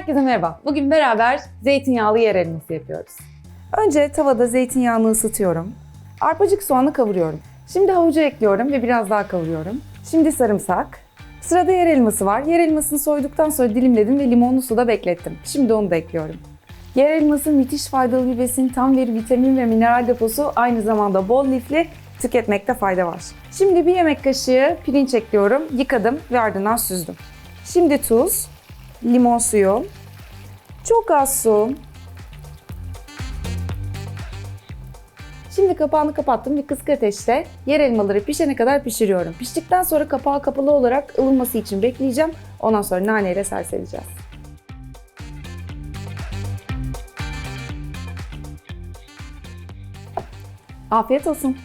Herkese merhaba. Bugün beraber zeytinyağlı yer elması yapıyoruz. Önce tavada zeytinyağını ısıtıyorum. Arpacık soğanı kavuruyorum. Şimdi havucu ekliyorum ve biraz daha kavuruyorum. Şimdi sarımsak. Sırada yer elması var. Yer elmasını soyduktan sonra dilimledim ve limonlu suda beklettim. Şimdi onu da ekliyorum. Yer elması müthiş faydalı bir besin, tam bir vitamin ve mineral deposu, aynı zamanda bol lifli, tüketmekte fayda var. Şimdi bir yemek kaşığı pirinç ekliyorum, yıkadım ve ardından süzdüm. Şimdi tuz, limon suyu, çok az su. Şimdi kapağını kapattım ve kısık ateşte yer elmaları pişene kadar pişiriyorum. Piştikten sonra kapağı kapalı olarak ılınması için bekleyeceğim. Ondan sonra naneyle serseleyeceğiz. Afiyet olsun.